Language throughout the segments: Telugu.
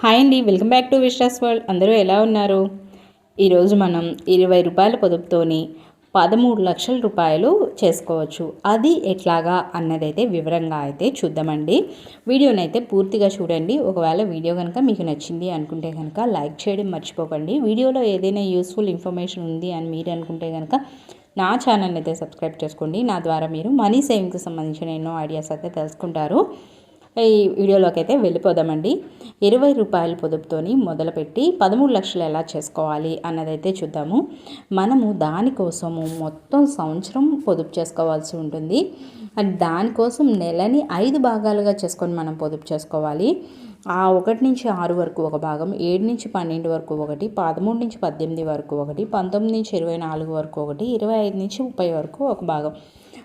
హాయ్ అండి welcome back to Vishwas world. అందరూ ఎలా ఉన్నారు? ఈరోజు మనం ఇరవై రూపాయల పొదుపుతోని పదమూడు లక్షల రూపాయలు చేసుకోవచ్చు. అది ఎట్లాగా అన్నదైతే వివరంగా అయితే చూద్దామండి. వీడియోని అయితే పూర్తిగా చూడండి. ఒకవేళ వీడియో కనుక మీకు నచ్చింది అనుకుంటే కనుక లైక్ చేయడం మర్చిపోకండి. వీడియోలో ఏదైనా యూస్ఫుల్ ఇన్ఫర్మేషన్ ఉంది అని మీరు అనుకుంటే కనుక నా ఛానల్ అయితే సబ్స్క్రైబ్ చేసుకోండి. నా ద్వారా మీరు మనీ సేవింగ్కి సంబంధించిన ఎన్నో ఐడియాస్ అయితే తెలుసుకుంటారు. ఈ వీడియోలోకి అయితే వెళ్ళిపోదామండి. ఇరవై రూపాయల పొదుపుతోని మొదలుపెట్టి పదమూడు లక్షలు ఎలా చేసుకోవాలి అన్నదైతే చూద్దాము. మనము దానికోసము మొత్తం సంవత్సరం పొదుపు చేసుకోవాల్సి ఉంటుంది. అండ్ దానికోసం నెలని ఐదు భాగాలుగా చేసుకొని మనం పొదుపు చేసుకోవాలి. ఆ ఒకటి నుంచి ఆరు వరకు ఒక భాగం ఏడు నుంచి పన్నెండు వరకు ఒకటి పదమూడు నుంచి పద్దెనిమిది వరకు ఒకటి పంతొమ్మిది నుంచి ఇరవై నాలుగు వరకు ఒకటి ఇరవై ఐదు నుంచి ముప్పై వరకు ఒక భాగం.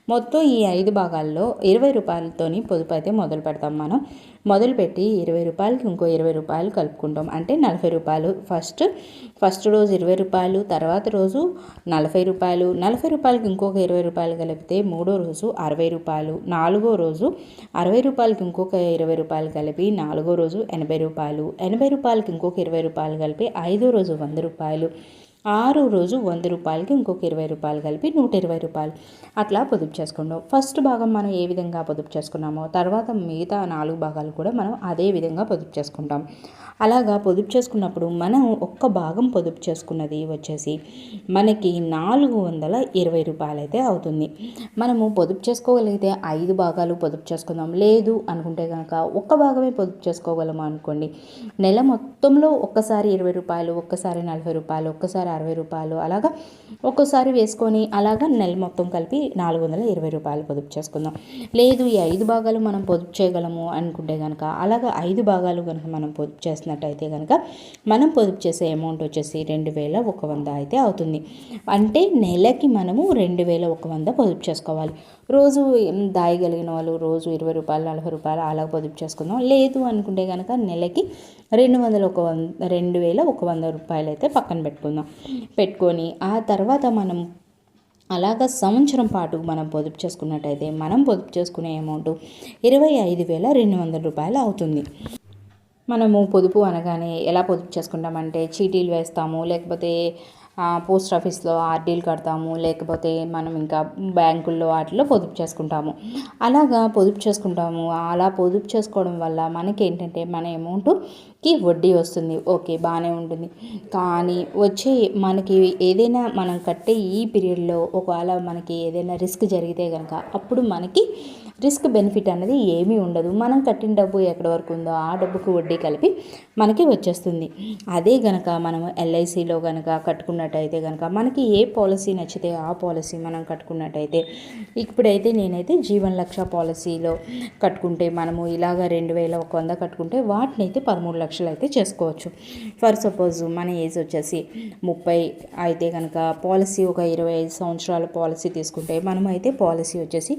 మొత్తం ఈ ఐదు భాగాల్లో ఇరవై రూపాయలతోని పొదుపు అయితే మొదలు పెడతాం మనం. మొదలుపెట్టి ఇరవై రూపాయలకి ఇంకో ఇరవై రూపాయలు కలుపుకుంటాం. అంటే నలభై రూపాయలు ఫస్ట్ ఫస్ట్ రోజు ఇరవై రూపాయలు తర్వాత రోజు నలభై రూపాయలు నలభై రూపాయలకి ఇంకొక ఇరవై రూపాయలు కలిపితే మూడో రోజు అరవై రూపాయలు నాలుగో రోజు అరవై రూపాయలకి ఇంకొక ఇరవై రూపాయలు కలిపి నాలుగో రోజు ఎనభై రూపాయలు ఎనభై రూపాయలకి ఇంకొక ఇరవై రూపాయలు కలిపి ఐదో రోజు వంద రూపాయలు. ఆరు రోజు వంద రూపాయలకి ఇంకొక ఇరవై రూపాయలు కలిపి నూట ఇరవై రూపాయలు. అట్లా పొదుపు చేసుకుంటాం. ఫస్ట్ భాగం మనం ఏ విధంగా పొదుపు చేసుకున్నామో తర్వాత మిగతా నాలుగు భాగాలు కూడా మనం అదే విధంగా పొదుపు చేసుకుంటాం. అలాగా పొదుపు చేసుకున్నప్పుడు మనం ఒక్క భాగం పొదుపు చేసుకున్నది వచ్చేసి మనకి నాలుగు వందల ఇరవై రూపాయలు అయితే అవుతుంది. మనము పొదుపు చేసుకోగలిగితే ఐదు భాగాలు పొదుపు చేసుకుందాం. లేదు అనుకుంటే కనుక ఒక్క భాగమే పొదుపు చేసుకోగలము అనుకోండి నెల మొత్తంలో ఒక్కసారి ఇరవై రూపాయలు ఒక్కసారి నలభై రూపాయలు ఒక్కసారి అరవై రూపాయలు. అలాగా ఒక్కోసారి వేసుకొని అలాగా నెల మొత్తం కలిపి నాలుగు వందల ఇరవై రూపాయలు పొదుపు చేసుకుందాం. లేదు ఈ ఐదు భాగాలు మనం పొదుపు చేయగలము అనుకుంటే కనుక అలాగా ఐదు భాగాలు కనుక మనం పొదుపు చేసినట్టయితే కనుక మనం పొదుపు చేసే అమౌంట్ వచ్చేసి రెండు వేల ఒక వంద అయితే అవుతుంది. అంటే నెలకి మనము రెండు వేల ఒక వంద పొదుపు చేసుకోవాలి. రోజు దాయగలిగిన వాళ్ళు రోజు ఇరవై రూపాయలు నలభై రూపాయలు అలా పొదుపు చేసుకుందాం. లేదు అనుకుంటే కనుక నెలకి రెండు వందల ఒక వంద రెండు వేల ఒక వంద రూపాయలు అయితే పక్కన పెట్టుకుందాం. పెట్టుకొని ఆ తర్వాత మనం అలాగ సంవత్సరం పాటు మనం పొదుపు చేసుకున్నట్టయితే మనం పొదుపు చేసుకునే అమౌంట్ ఇరవై ఐదు వేల రెండు వందల రూపాయలు అవుతుంది. మనము పొదుపు అనగానే ఎలా పొదుపు చేసుకుంటామంటే చీటీలు వేస్తాము లేకపోతే పోస్ట్ ఆఫీస్లో ఆర్డీలు కడతాము లేకపోతే మనం ఇంకా బ్యాంకుల్లో వాటిలో పొదుపు చేసుకుంటాము. అలాగా పొదుపు చేసుకుంటాము. అలా పొదుపు చేసుకోవడం వల్ల మనకి ఏంటంటే మన అమౌంట్కి వడ్డీ వస్తుంది. ఓకే బాగానే ఉంటుంది. కానీ వచ్చే మనకి ఏదైనా మనం కట్టే ఈ పీరియడ్లో ఒకవేళ మనకి ఏదైనా రిస్క్ జరిగితే కనుక అప్పుడు మనకి రిస్క్ బెనిఫిట్ అనేది ఏమీ ఉండదు. మనం కట్టిన డబ్బు ఎక్కడి వరకు ఉందో ఆ డబ్బుకు వడ్డీ కలిపి మనకి వచ్చేస్తుంది. అదే గనక మనం ఎల్ఐసిలో కనుక కట్టుకున్నట్టయితే కనుక మనకి ఏ పాలసీ నచ్చితే ఆ పాలసీ మనం కట్టుకున్నట్టయితే ఇప్పుడైతే నేనైతే జీవన్ లక్ష పాలసీలో కట్టుకుంటే మనము ఇలాగ రెండు వేల ఒక వంద కట్టుకుంటే వాటిని అయితే పదమూడు లక్షలు అయితే చేసుకోవచ్చు. ఫర్ సపోజ్ మన ఏజ్ వచ్చేసి ముప్పై అయితే కనుక పాలసీ ఒక ఇరవై ఐదు సంవత్సరాల పాలసీ తీసుకుంటే మనం అయితే పాలసీ వచ్చేసి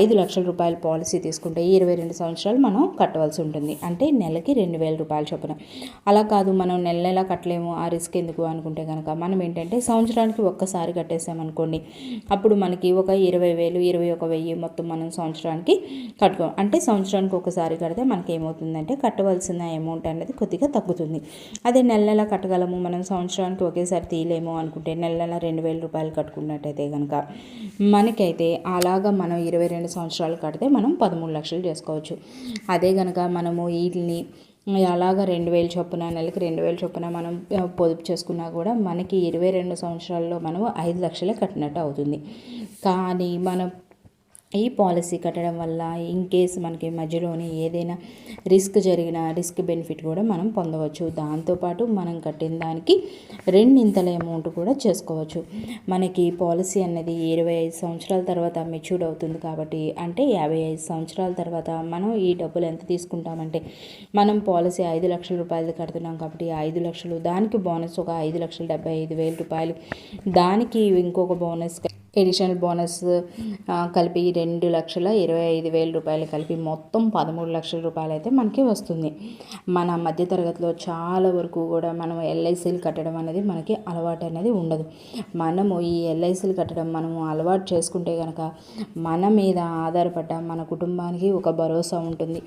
ఐదు లక్షల రూపాయల పాలసీ తీసుకుంటే ఇరవై రెండు సంవత్సరాలు మనం కట్టవలసి ఉంటుంది. అంటే నెలకి రెండు వేల రూపాయలు చొప్పున. అలా కాదు మనం నెల నెల కట్టలేము ఆ రిస్క్ ఎందుకు అనుకుంటే కనుక మనం ఏంటంటే సంవత్సరానికి ఒక్కసారి కట్టేసామనుకోండి అప్పుడు మనకి ఒక ఇరవై వేలు ఇరవై ఒక వెయ్యి మొత్తం మనం సంవత్సరానికి కట్టుకో అంటే సంవత్సరానికి ఒకసారి కడితే మనకి ఏమవుతుందంటే కట్టవలసిన అమౌంట్ అనేది కొద్దిగా తగ్గుతుంది. అదే నెల నెల కట్టగలము మనం సంవత్సరానికి ఒకేసారి తీయలేము అనుకుంటే నెల నెల రెండు వేల రూపాయలు కట్టుకున్నట్టయితే కనుక మనకైతే అలాగా మనం ఇరవై రెండు సంవత్సరాలు సంవత్సరాలు కడితే మనం పదమూడు లక్షలు చేసుకోవచ్చు. అదే కనుక మనము వీటిని అలాగ రెండు వేలు చొప్పున నెలకి రెండు వేలు చొప్పున మనం పొదుపు చేసుకున్నా కూడా మనకి ఇరవై రెండు సంవత్సరాల్లో మనం ఐదు లక్షలే కట్టినట్టు అవుతుంది. కానీ మనం ఈ పాలసీ కట్టడం వల్ల ఇన్ కేస్ మనకి మధ్యలోనే ఏదైనా రిస్క్ జరిగిన రిస్క్ బెనిఫిట్ కూడా మనం పొందవచ్చు. దాంతోపాటు మనం కట్టిన దానికి రెండింతల అమౌంట్ కూడా చేసుకోవచ్చు. మనకి పాలసీ అనేది ఇరవై ఐదు సంవత్సరాల తర్వాత మెచ్యూర్డ్ అవుతుంది కాబట్టి అంటే యాభై ఐదు సంవత్సరాల తర్వాత మనం ఈ డబ్బులు ఎంత తీసుకుంటామంటే మనం పాలసీ ఐదు లక్షల రూపాయలు కడుతున్నాం కాబట్టి ఐదు లక్షలు దానికి బోనస్ ఒక ఐదు లక్షల డెబ్బై ఐదు వేల రూపాయలు. దానికి ఇంకొక బోనస్ ఎడిషనల్ బోనస్ కలిపి రెండు లక్షల ఇరవై ఐదు వేల రూపాయలు కలిపి మొత్తం పదమూడు లక్షల రూపాయలు అయితే మనకి వస్తుంది. మన మధ్యతరగతిలో చాలా వరకు కూడా మనం ఎల్ఐసీలు కట్టడం అనేది మనకి అలవాటు అనేది ఉండదు. మనము ఈ ఎల్ఐసీలు కట్టడం మనము అలవాటు చేసుకుంటే కనుక మన మీద ఆధారపడ్డ మన కుటుంబానికి ఒక భరోసా ఉంటుంది.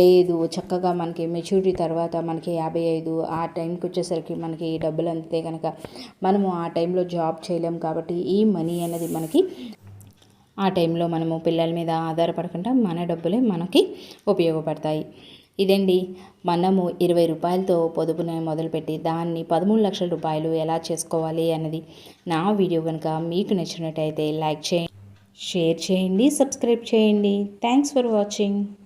లేదు చక్కగా మనకి మెచ్యూరిటీ తర్వాత మనకి యాభై ఐదు ఆ టైంకి వచ్చేసరికి మనకి ఈ డబ్బులు అందితే కనుక మనము ఆ టైంలో జాబ్ చేయలేం కాబట్టి ఈ మనీ అనేది మనకి. ఆ టైంలో మనము పిల్లల మీద ఆధారపడకుండా మన డబ్బులే మనకి ఉపయోగపడతాయి. ఇదండి మనము ఇరవై రూపాయలతో పొదుపుని మొదలుపెట్టి దాన్ని పదమూడు లక్షల రూపాయలు ఎలా చేసుకోవాలి అన్నది నా వీడియో కనుక మీకు నచ్చినట్టయితే లైక్ చేయండి షేర్ చేయండి సబ్స్క్రైబ్ చేయండి. Thanks for watching.